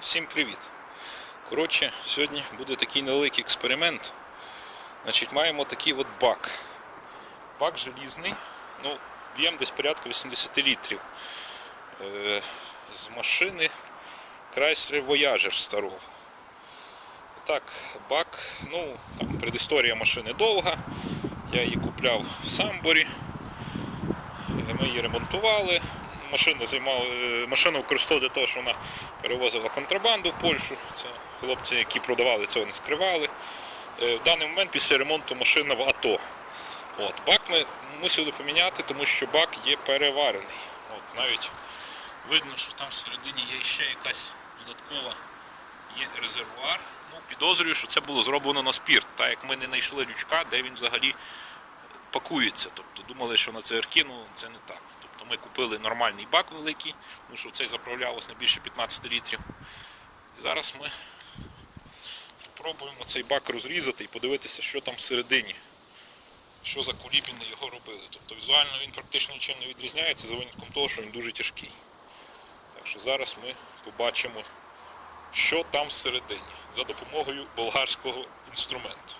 Всім привіт! Коротше, сьогодні буде такий невеликий експеримент. Значить, маємо такий от бак. Бак желізний, ну, об'єм десь порядка 80 літрів. Е, з машини Chrysler Voyager старого. Так, бак, ну, там предісторія машини довга. Я її купляв в Самборі. Ми її ремонтували. Машина займала, е, машина використовувала для того, що вона перевозила контрабанду в Польщу. Це хлопці, які продавали, цього не скривали. Е, В даний момент після ремонту машина в АТО. От, бак ми мусили поміняти, тому що бак є переварений. От, навіть видно, що там всередині є ще якась додаткова є резервуар. Ну, підозрюю, що це було зроблено на спірт, так як ми не знайшли лючка, де він взагалі пакується. Тобто думали, що на ЦРК, ну це не так. Тобто ми купили нормальний бак великий, тому що цей заправлялось не більше 15 літрів. І зараз ми спробуємо цей бак розрізати і подивитися, що там всередині. Що за кулібіни його робили. Тобто візуально він практично нічим не відрізняється за винятком того, що він дуже тяжкий. Так що зараз ми побачимо, що там всередині за допомогою болгарського інструменту.